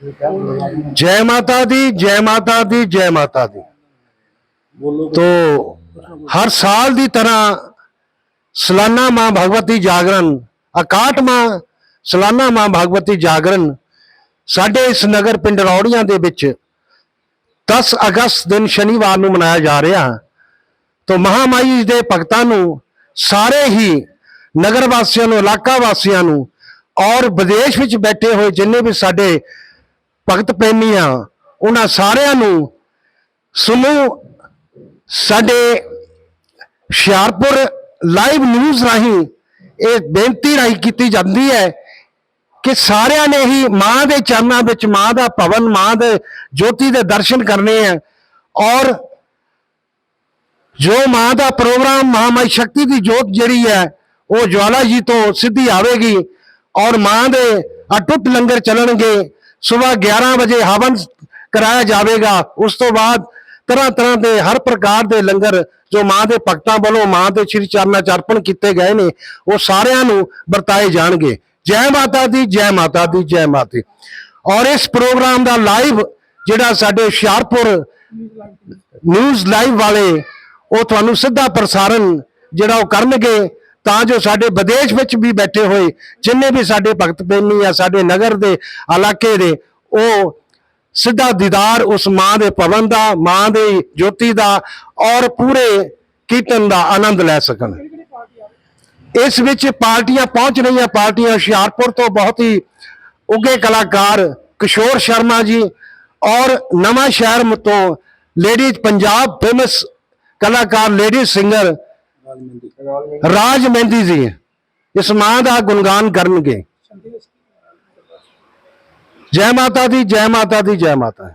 जय माता दी जय माता दी जय माता दी तो हर साल ਦੀ ਤਰ੍ਹਾਂ ਸਾਲਾਨਾ ਮਾਂ ਭਗਵਤੀ ਜਾਗਰਣ 61ਵਾਂ ਸਾਲਾਨਾ ਮਾਂ ਭਗਵਤੀ ਜਾਗਰਣ ਸਾਡੇ ਇਸ ਨਗਰ ਪਿੰਡ ਰੌੜੀਆਂ ਦੇ ਵਿੱਚ 10 ਅਗਸਤ ਦਿਨ ਸ਼ਨੀਵਾਰ ਨੂੰ ਮਨਾਇਆ ਜਾ ਰਿਹਾ ਤੋਂ ਮਹਾਮਾਈ ਦੇ ਭਗਤਾਂ ਨੂੰ ਸਾਰੇ ਹੀ ਨਗਰ ਵਾਸੀਆਂ ਨੂੰ ਇਲਾਕਾ ਵਾਸੀਆਂ ਨੂੰ ਔਰ ਵਿਦੇਸ਼ ਵਿੱਚ ਬੈਠੇ ਹੋਏ ਜਿੰਨੇ ਵੀ ਸਾਡੇ ਭਗਤ ਪ੍ਰੇਮੀ ਆ, ਉਹਨਾਂ ਸਾਰਿਆਂ ਨੂੰ ਸਮੂਹ ਸਾਡੇ ਹੁਸ਼ਿਆਰਪੁਰ ਲਾਈਵ ਨਿਊਜ਼ ਰਾਹੀਂ ਇਹ ਬੇਨਤੀ ਰਾਹੀਂ ਕੀਤੀ ਜਾਂਦੀ ਹੈ ਕਿ ਸਾਰਿਆਂ ਨੇ ਹੀ ਮਾਂ ਦੇ ਚਰਨਾਂ ਵਿੱਚ, ਮਾਂ ਦਾ ਭਵਨ, ਮਾਂ ਦੇ ਜੋਤੀ ਦੇ ਦਰਸ਼ਨ ਕਰਨੇ ਆ ਔਰ ਜੋ ਮਾਂ ਦਾ ਪ੍ਰੋਗਰਾਮ, ਮਹਾਮਾਈ ਸ਼ਕਤੀ ਦੀ ਜੋਤ ਜਿਹੜੀ ਹੈ, ਉਹ ਜਵਾਲਾ ਜੀ ਤੋਂ ਸਿੱਧੀ ਆਵੇਗੀ ਔਰ ਮਾਂ ਦੇ ਅਟੁੱਟ ਲੰਗਰ ਚੱਲਣਗੇ। ਸਵੇਰ 11 ਵਜੇ ਹਵਨ ਕਰਾਇਆ ਜਾਵੇਗਾ। ਉਸ ਤੋਂ ਬਾਅਦ ਤਰ੍ਹਾਂ ਤਰ੍ਹਾਂ ਦੇ ਹਰ ਪ੍ਰਕਾਰ ਦੇ ਲੰਗਰ ਜੋ ਮਾਂ ਦੇ ਭਗਤਾਂ ਵੱਲੋਂ ਮਾਂ ਦੇ ਸ੍ਰੀ ਚਰਨਾਂ ਚ ਅਰਪਣ ਕੀਤੇ ਗਏ ਨੇ, ਉਹ ਸਾਰਿਆਂ ਨੂੰ ਵਰਤਾਏ ਜਾਣਗੇ। ਜੈ ਮਾਤਾ ਦੀ, ਜੈ ਮਾਤਾ ਦੀ, ਜੈ ਮਾਤਾ। ਔਰ ਇਸ ਪ੍ਰੋਗਰਾਮ ਦਾ ਲਾਈਵ ਜਿਹੜਾ ਸਾਡੇ ਹੁਸ਼ਿਆਰਪੁਰ ਨਿਊਜ਼ ਲਾਈਵ ਵਾਲੇ, ਉਹ ਤੁਹਾਨੂੰ ਸਿੱਧਾ ਪ੍ਰਸਾਰਣ ਜਿਹੜਾ ਉਹ ਕਰਨਗੇ। ਤਾਂ ਜੋ ਸਾਡੇ ਵਿਦੇਸ਼ ਵਿੱਚ ਵੀ ਬੈਠੇ ਹੋਏ ਜਿੰਨੇ ਵੀ ਸਾਡੇ ਭਗਤ ਪ੍ਰੇਮੀ ਆ, ਸਾਡੇ ਨਗਰ ਦੇ ਇਲਾਕੇ ਦੇ, ਉਹ ਸਿੱਧਾ ਦੀਦਾਰ ਉਸ ਮਾਂ ਦੇ ਭਵਨ ਦਾ, ਮਾਂ ਦੇ ਜੋਤੀ ਦਾ ਔਰ ਪੂਰੇ ਕੀਰਤਨ ਦਾ ਆਨੰਦ ਲੈ ਸਕਣ। ਇਸ ਵਿੱਚ ਪਾਰਟੀਆਂ ਪਹੁੰਚ ਰਹੀਆਂ ਪਾਰਟੀਆਂ ਹੁਸ਼ਿਆਰਪੁਰ ਤੋਂ ਬਹੁਤ ਹੀ ਉੱਗੇ ਕਲਾਕਾਰ ਕਿਸ਼ੋਰ ਸ਼ਰਮਾ ਜੀ ਔਰ ਨਵਾਂ ਸ਼ਹਿਰ ਤੋਂ ਲੇਡੀਜ਼ ਪੰਜਾਬ ਫੇਮਸ ਕਲਾਕਾਰ, ਲੇਡੀਜ਼ ਸਿੰਗਰ ਰਾਜ ਮਹਿੰਦੀ। ਜੀ। ਇਸ ਮਾਂ ਦਾ ਗੁਣਗਾਨ ਕਰਨਗੇ। ਜੈ ਮਾਤਾ ਦੀ ਜੈ ਮਾਤਾ ਦੀ ਜੈ ਮਾਤਾ